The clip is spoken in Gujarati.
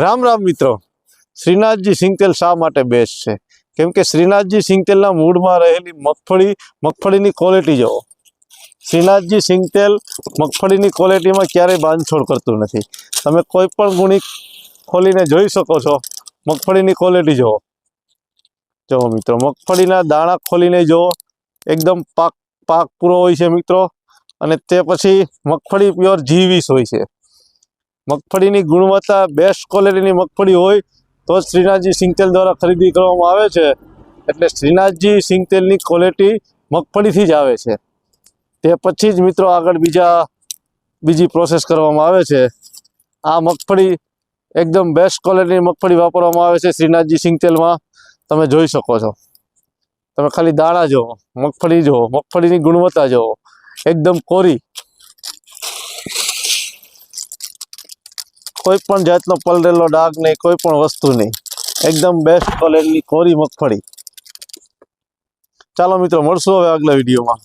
રામ રામ મિત્રો. શ્રીનાથજી સિંગતેલ શા માટે બેસ્ટ છે? કેમ કે શ્રીનાથજી સિંગતેલના મૂળમાં રહેલી મગફળી, મગફળીની ક્વોલિટી જુઓ. શ્રીનાથજી સિંગતેલ મગફળીની ક્વોલિટીમાં ક્યારેય બાંધછોડ કરતું નથી. તમે કોઈ પણ ગુણી ખોલીને જોઈ શકો છો. મગફળીની ક્વોલિટી જુઓ. જુઓ મિત્રો, મગફળીના દાણા ખોલીને જુઓ. એકદમ પાક પાક પૂરો હોય છે મિત્રો. અને તે પછી મગફળી પ્યોર જીવીસ હોય છે. મગફળીની ગુણવત્તા બેસ્ટ ક્વોલિટીની મગફળી હોય તો જ શ્રીનાથજી સિંગતેલ દ્વારા ખરીદી કરવામાં આવે છે. એટલે શ્રીનાથજી સિંગતેલની ક્વોલિટી મગફળીથી જ આવે છે. તે પછી જ મિત્રો આગળ બીજા, બીજી પ્રોસેસ કરવામાં આવે છે. આ મગફળી એકદમ બેસ્ટ ક્વોલિટીની મગફળી વાપરવામાં આવે છે શ્રીનાથજી સિંગતેલમાં. તમે જોઈ શકો છો. તમે ખાલી દાણા જુઓ, મગફળી જુઓ, મગફળીની ગુણવત્તા જુઓ. એકદમ કોરી કોઈ પણ જાતનો પલરેલો ડાઘ નહીં કોઈ પણ વસ્તુ નહીં. એકદમ બેસ્ટ ક્વોલિટીની કોરી મગફળી. ચાલો મિત્રો, મળશું હવે આગલા વિડીયોમાં.